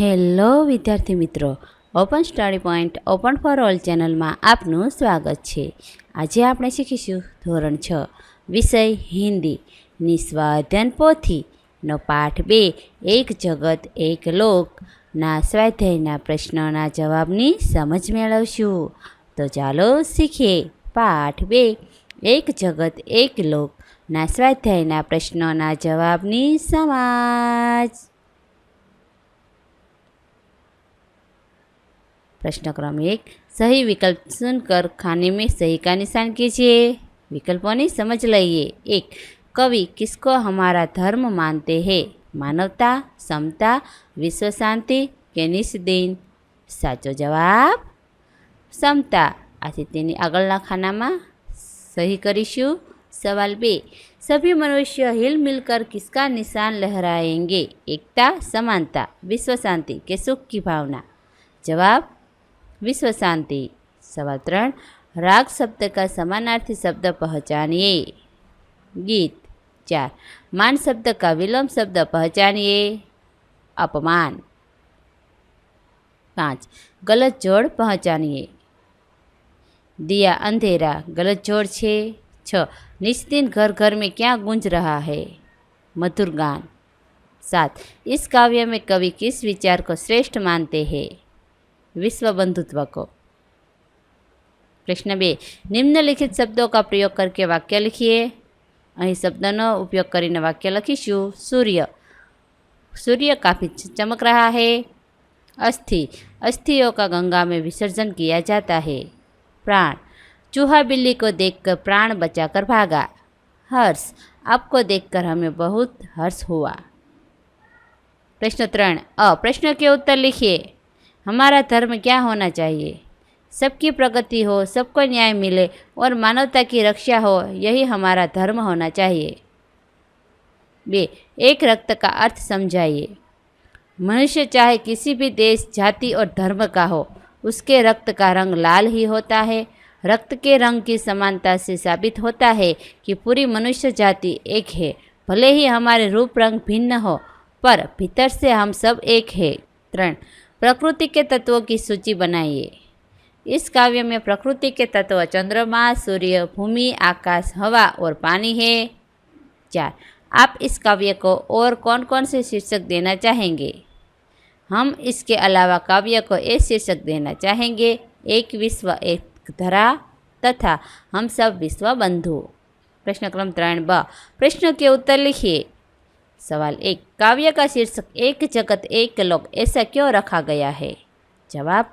Hello, વિદ્યાર્થી મિત્રો. Open study point open for all ચેનલમાં આપનું સ્વાગત છે. આજે આપણે શીખીશું ધોરણ છ, વિષય હિન્દી. નિસ્વાધ્યન પોથીનો પાઠ બે, એક જગત, એક લોકના સ્વાધ્યાયના પ્રશ્નોના જવાબની સમજ મેળવશું. તો ચાલો શીખીએ પાઠ બે, એક જગત, એક લોકના સ્વાધ્યાયના પ્રશ્નોના જવાબની સમજ. प्रश्न क्रम एक सही विकल्प चुनकर खाने में सही का निशान कीजिए विकल्पों की समझ लाइए एक कवि किसको हमारा धर्म मानते हैं मानवता समता विश्व शांति के निस्दिन સાચો જવાબ સમતા આથી તેની આગળના ખાનામાં સહી કરીશું સવાલ બે सभी मनुष्य हिल मिलकर किसका निशान लहराएंगे एकता समानता विश्व शांति के सुख की भावना जवाब विश्व शांति सवाल त्रण, राग शब्द का समानार्थी शब्द पहचानिए। गीत चार, मान शब्द का विलोम शब्द पहचानिए। अपमान पाँच, गलत जोड़ पहचानिए। दिया अंधेरा, गलत जोड़ छे। छ निश्चित घर घर में क्या गूंज रहा है। मधुर गान सात, इस काव्य में कवि किस विचार को श्रेष्ठ मानते हैं। विश्व बंधुत्व को प्रश्न बे निम्नलिखित शब्दों का प्रयोग करके वाक्य लिखिए અહીં શબ્દનો ઉપયોગ કરીને વાક્ય લખીશું સૂર્ય सूर्य काफ़ी चमक रहा है अस्थि अस्थियों का गंगा में विसर्जन किया जाता है प्राण चूहा बिल्ली को देखकर प्राण बचाकर भागा हर्ष आपको देखकर हमें बहुत हर्ष हुआ प्रश्न त्रण अ प्रश्न के उत्तर लिखिए हमारा धर्म क्या होना चाहिए? सबकी प्रगति हो, सबको न्याय मिले और मानवता की रक्षा हो, यही हमारा धर्म होना चाहिए। बे, एक रक्त का अर्थ समझाइए। मनुष्य चाहे किसी भी देश, जाति और धर्म का हो, उसके रक्त का रंग लाल ही होता है। रक्त के रंग की समानता से साबित होता है कि पूरी मनुष्य जाति एक है। भले ही हमारे रूप रंग भिन्न हो, पर भीतर से हम सब एक है। त्रण प्रकृति के तत्वों की सूची बनाइए। इस काव्य में प्रकृति के तत्व, चंद्रमा, सूर्य, भूमि, आकाश, हवा और पानी है। चार, आप इस काव्य को और कौन कौन से शीर्षक देना चाहेंगे? हम इसके अलावा काव्य को ये शीर्षक देना चाहेंगे, एक विश्व, एक धरा तथा हम सब विश्व बंधु प्रश्न क्रम त्रण ब, प्रश्न के उत्तर लिखिए। सवाल, एक, काव्य का शीर्षक, एक जगत, एक लोक, ऐसा क्यों रखा गया है? जवाब,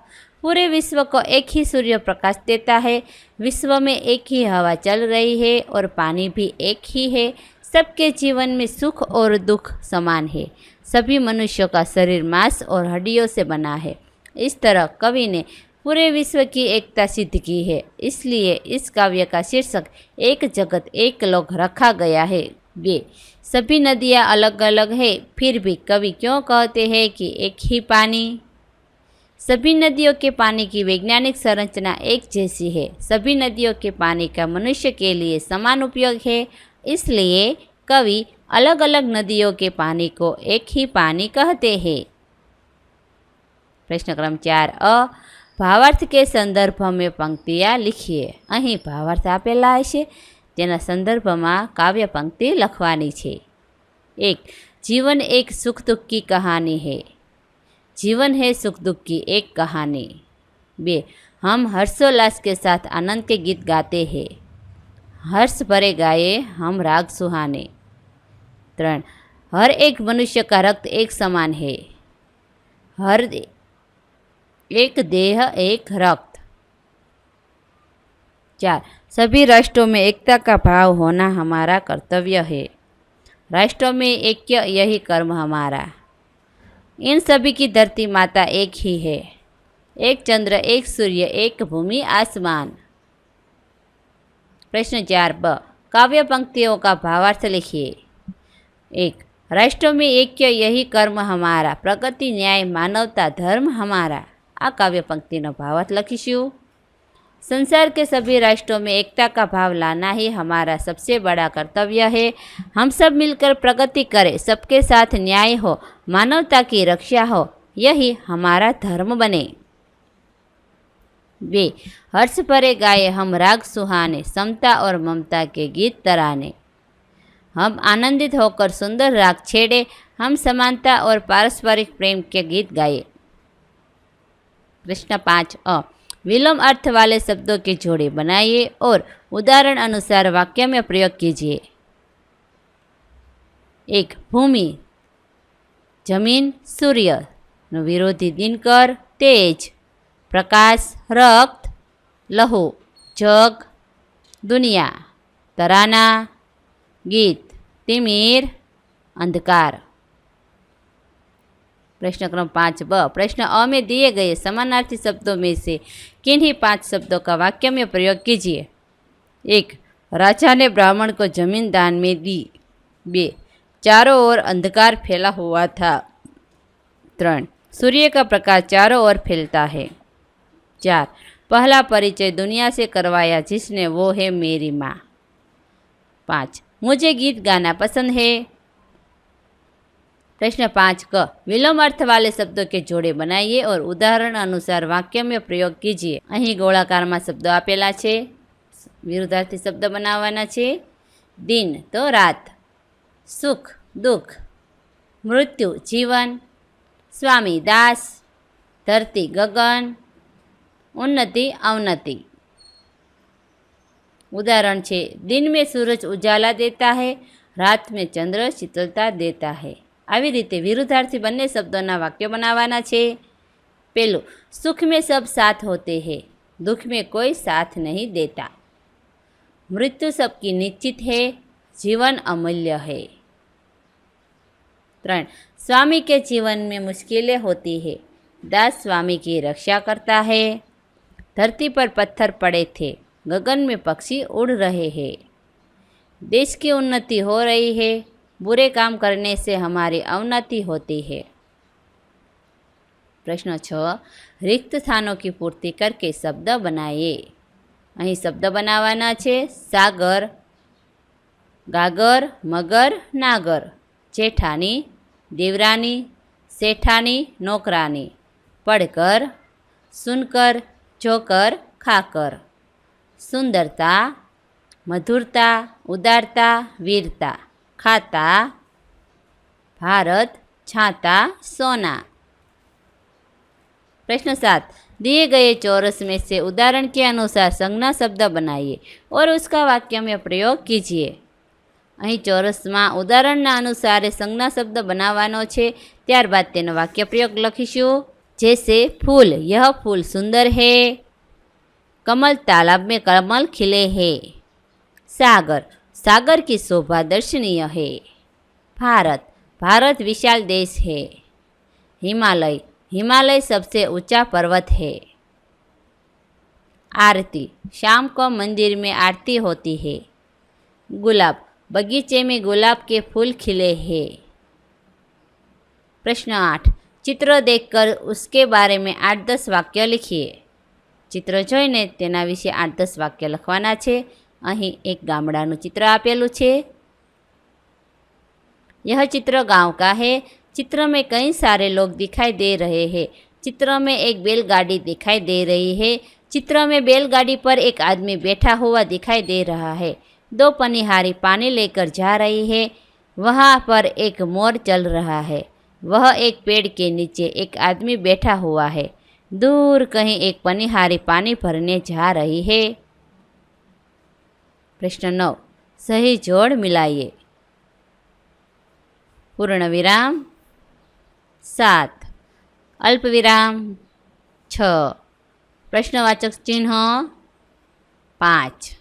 पूरे विश्व को एक ही सूर्य प्रकाश देता है, विश्व में एक ही हवा चल रही है और पानी भी एक ही है, सबके जीवन में सुख और दुख समान है, सभी मनुष्यों का शरीर मांस और हड्डियों से बना है। इस तरह कवि ने पूरे विश्व की एकता सिद्ध की है, इसलिए इस काव्य का शीर्षक, एक जगत, एक लोक रखा गया है। वे सभी नदियाँ अलग अलग है फिर भी कवि क्यों कहते हैं कि एक ही पानी सभी नदियों के पानी की वैज्ञानिक संरचना एक जैसी है सभी नदियों के पानी का मनुष्य के लिए समान उपयोग है इसलिए कवि अलग अलग नदियों के पानी को एक ही पानी कहते हैं प्रश्न क्रम चार अ ભાવાર્થ કે સંદર્ભમાં પંક્તિયા લીખીએ અહીં ભાવાર્થ આપેલા હશે તેના સંદર્ભમાં કાવ્ય પંક્તિ લખવાની છે એક જીવન એક સુખ દુઃખ की कहानी है जीवन है सुख दुख की एक कहानी बे हम हर्षोल्लास के साथ आनंद के गीत गाते हैं हर्ष भरे गाए हम राग सुहाने त्रण हर एक मनुष्य का रक्त एक समान है हर एक देह एक रक्त चार सभी राष्ट्रों में एकता का भाव होना हमारा कर्तव्य है। राष्ट्रों में एक्य यही कर्म हमारा। इन सभी की धरती माता एक ही है। एक चंद्र, एक सूर्य, एक भूमि, आसमान। प्रश्न चार ब। काव्य पंक्तियों का भावार्थ लिखिए। एक। राष्ट्रों में ऐक्य, यही कर्म हमारा। प्रगति, न्याय, मानवता, धर्म हमारा। आ काव्य पंक्ति भावार्थ लखीशू संसार के सभी राष्ट्रों में एकता का भाव लाना ही हमारा सबसे बड़ा कर्तव्य है। हम सब मिलकर प्रगति करें, सबके साथ न्याय हो, मानवता की रक्षा हो, यही हमारा धर्म बने। वे हर्ष परे गाए हम राग सुहाने, समता और ममता के गीत तराने। हम आनंदित होकर सुंदर राग छेड़े, हम समानता और पारस्परिक प्रेम के गीत गाए। प्रश्न पाँच, अ विलोम अर्थ वाले शब्दों के जोड़े बनाइए और उदाहरण अनुसार वाक्य में प्रयोग कीजिए एक भूमि जमीन सूर्य નો વિરોધી દિનકર તેજ પ્રકાશ રક્ત લહુ જગ દુનિયા તરાના गीत तिमिर अंधकार प्रश्न क्रम पाँच ब प्रश्न अ में दिए गए समानार्थी शब्दों में से किन्हीं पाँच शब्दों का वाक्य में प्रयोग कीजिए एक राजा ने ब्राह्मण को ज़मीन दान में दी बे चारों ओर अंधकार फैला हुआ था त्रण सूर्य का प्रकाश चारों ओर फैलता है चार पहला परिचय दुनिया से करवाया जिसने वो है मेरी माँ पाँच मुझे गीत गाना पसंद है प्रश्न पाँच क विलोम अर्थ वाले शब्दों के જોડે બનાવીએ और ઉદાહરણ અનુસાર વાક્ય में પ્રયોગ કીજીએ અહીં ગોળાકારમાં શબ્દો આપેલા છે વિરુદ્ધાર્થી શબ્દ બનાવવાના છે દિન તો રાત સુખ દુઃખ મૃત્યુ જીવન સ્વામી દાસ ધરતી ગગન ઉન્નતિ અવનતિ उदाहरण छे दिन में सूरज उजाला देता है रात में चंद्र शीतलता देता है આવી રીતે વિરુદ્ધાર્થી બંને શબ્દોના વાક્યો બનાવવાના છે પેલું સુખ में सब साथ होते हैं दुख में कोई साथ नहीं देता मृत्यु सबकी निश्चित है जीवन अमूल्य है त्रण स्वामी के जीवन में मुश्किलें होती है दास स्वामी की रक्षा करता है धरती पर पत्थर पड़े थे गगन में पक्षी उड़ रहे हैं देश की उन्नति हो रही है बुरे काम करने से हमारी अवनति होती है प्रश्न छ रिक्त स्थानों की पूर्ति करके शब्द बनाइए અહીં શબ્દ બનાવવાના છે સાગર ગાગર મગર નાગર જેઠાની દેવરાની શેઠાની નોકરાની પડકર સુનકર જોકર ખાકર સુંદરતા મધુરતા ઉદારતા વીરતા खाता भारत छाता सोना प्रश्न सात दिए गए चौरस में से उदाहरण के अनुसार संज्ञा शब्द बनाइए और उसका वाक्य में प्रयोग कीजिए અહીં ચોરસમાં ઉદાહરણના અનુસારે સંજ્ઞા શબ્દ બનાવવાનો છે ત્યારબાદ તેનો વાક્ય પ્રયોગ લખીશું जैसे फूल यह फूल सुंदर है कमल तालाब में कमल खिले हैं सागर सागर की शोभा दर्शनीय है भारत भारत विशाल देश है हिमालय हिमालय सबसे ऊंचा पर्वत है आरती शाम को मंदिर में आरती होती है गुलाब बगीचे में गुलाब के फूल खिले हैं प्रश्न आठ चित्र देखकर उसके बारे में आठ दस वाक्य लिखिए ચિત્ર જોઈને તેના વિશે આઠ દસ વાક્ય લખવાના છે અહીં એક ગામડાનું ચિત્ર આપેલું છે यह चित्र गांव का है चित्र में कई सारे लोग दिखाई दे रहे हैं चित्र में एक बैलगाड़ी दिखाई दे रही है चित्र में बैलगाड़ी पर एक आदमी बैठा हुआ दिखाई दे रहा है दो पनिहारी पानी लेकर जा रही है वहाँ पर एक मोर चल रहा है वह एक पेड़ के नीचे एक आदमी बैठा हुआ है दूर कहीं एक पनिहारी पानी भरने जा रही है પ્રશ્ન નવ. સહી જોડ મિલાઈએ. પૂર્ણ વિરામ સાત. અલ્પવિરામ છ. પ્રશ્નવાચક ચિહ્ન પાંચ.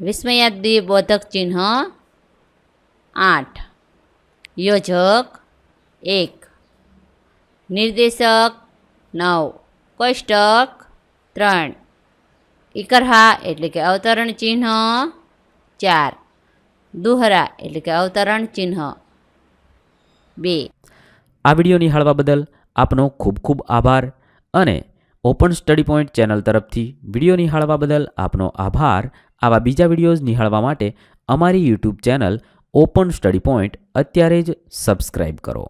વિસ્મયાદ્રિબોધક ચિહ્ન આઠ. યોજક એક. નિર્દેશક નવ. કોષ્ટક ત્રણ. ઇકરહા એટલે કે અવતરણ ચિહ્ન ચાર. દુહરા એટલે કે અવતરણ ચિહ્ન બે. આ વીડિયો નિહાળવા બદલ આપનો ખૂબ ખૂબ આભાર અને ઓપન સ્ટડી પોઈન્ટ ચેનલ તરફથી વીડિયો નિહાળવા બદલ આપનો આભાર. આવા બીજા વિડીયોઝ નિહાળવા માટે અમારી YouTube channel open study point અત્યારે જ સબસ્ક્રાઈબ કરો.